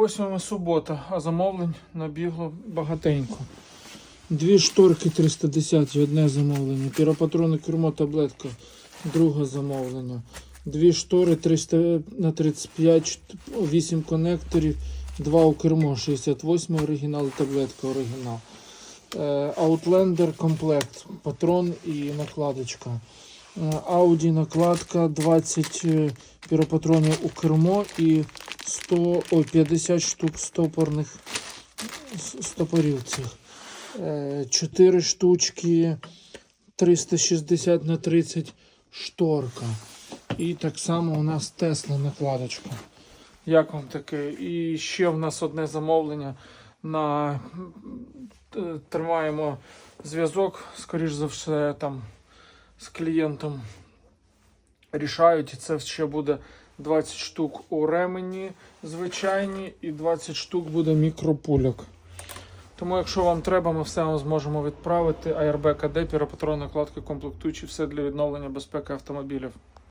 8 субота, а замовлень набігло багатенько. Дві шторки 310, одне замовлення. Піропатрони кермо таблетка, друге замовлення. Дві штори 300 на 35, 8 конекторів, два у кермо, 68 оригінал і таблетка оригінал. Е, Outlander комплект, патрон і накладочка. Е, Audi накладка 20 е, піропатронів у кермо і 100, ой, 50 штук стопорних стопорів цих. 4 штучки 360 на 30 шторка. І так само у нас Тесла накладочка. Як вам таке? І ще в нас одне замовлення на е, тримаємо зв'язок, скоріш за все, там з клієнтом рішають, і це ще буде 20 штук у ремені звичайні, і 20 штук буде мікропульок. Тому, якщо вам треба, ми все вам зможемо відправити. АРБ КД, піропатронна накладки комплектуючі, все для відновлення безпеки автомобілів.